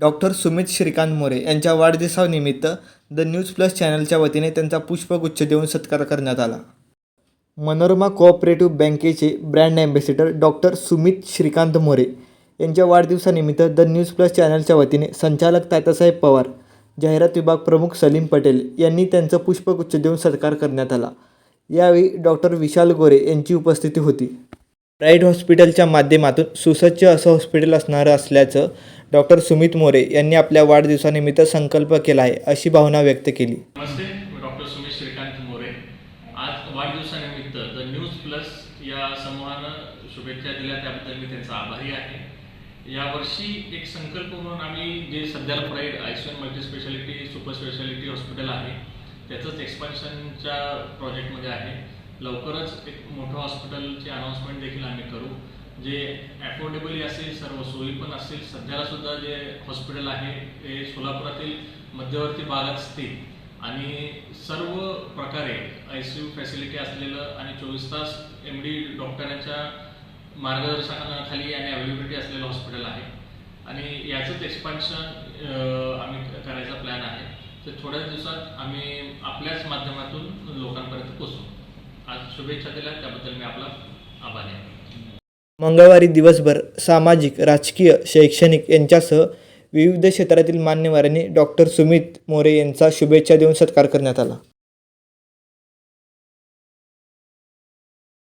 Doctor Sumit Shrikant More यांच्या वाढदिवसानिमित्त the news plus चॅनलच्या वतीने त्यांचा पुष्पगुच्छ देऊन सत्कार करण्यात आला. मनोरमा कोऑपरेटिव्ह बँकेचे brand ambassador doctor Sumit Shrikant More यांच्या वाढदिवसानिमित्त द न्यूज प्लस चॅनलच्या वतीने संचालक तात्यासाहेब पवार जाहिरात विभाग प्रमुख सलीम पटेल यांनी त्यांचा पुष्पगुच्छ देऊन सत्कार करण्यात आला. यावेळी डॉक्टर विशाल गोरे यांची उपस्थिती होती. प्राईड हॉस्पिटलच्या माध्यमातून सुसज्ज असं हॉस्पिटल असणारं असल्याचं डॉक्टर सुमित मोरे यांनी आपल्या वाढदिवसानिमित्त संकल्प केला आहे अशी भावना व्यक्त केली. नमस्ते डॉक्टर सुमित श्रीकांत मोरे. आज वाढदिवसानिमित्त द न्यूज प्लस या समूहानं शुभेच्छा दिल्या त्याबद्दल मी त्यांचा आभारी आहे. यावर्षी एक संकल्प म्हणून आम्ही जे सध्याला pride ICN multi speciality super speciality hospital आहे त्याचंच एक्सपान्शनच्या प्रोजेक्टमध्ये आहे. लवकरच एक मोठं हॉस्पिटलची अनाऊन्समेंट देखील आम्ही करू. जे अफोर्डेबली असेल सर्व सोयी पण असतील सध्याला सुद्धा जे हॉस्पिटल आहे ते सोलापुरातील मध्यवर्ती भागात स्थित. आणि सर्व प्रकारे आय सी यू फॅसिलिटी असलेलं आणि चोवीस तास एम डी डॉक्टरांच्या मार्गदर्शनाखाली आणि अवेलेबिलिटी असलेलं हॉस्पिटल आहे. आणि याचंच एक्सपान्शन आम्ही करायचा प्लॅन आहे. तर थोड्याच दिवसात आम्ही आपल्याच माध्यमातून लोकांपर्यंत पोचू आज शुभेच्छा दिल्या त्याबद्दल मी आपला आभारी आहे. मंगळवारी दिवसभर सामाजिक राजकीय शैक्षणिक यांच्यासह विविध क्षेत्रातील मान्यवरांनी डॉक्टर सुमित मोरे यांचा शुभेच्छा देऊन सत्कार करण्यात आला.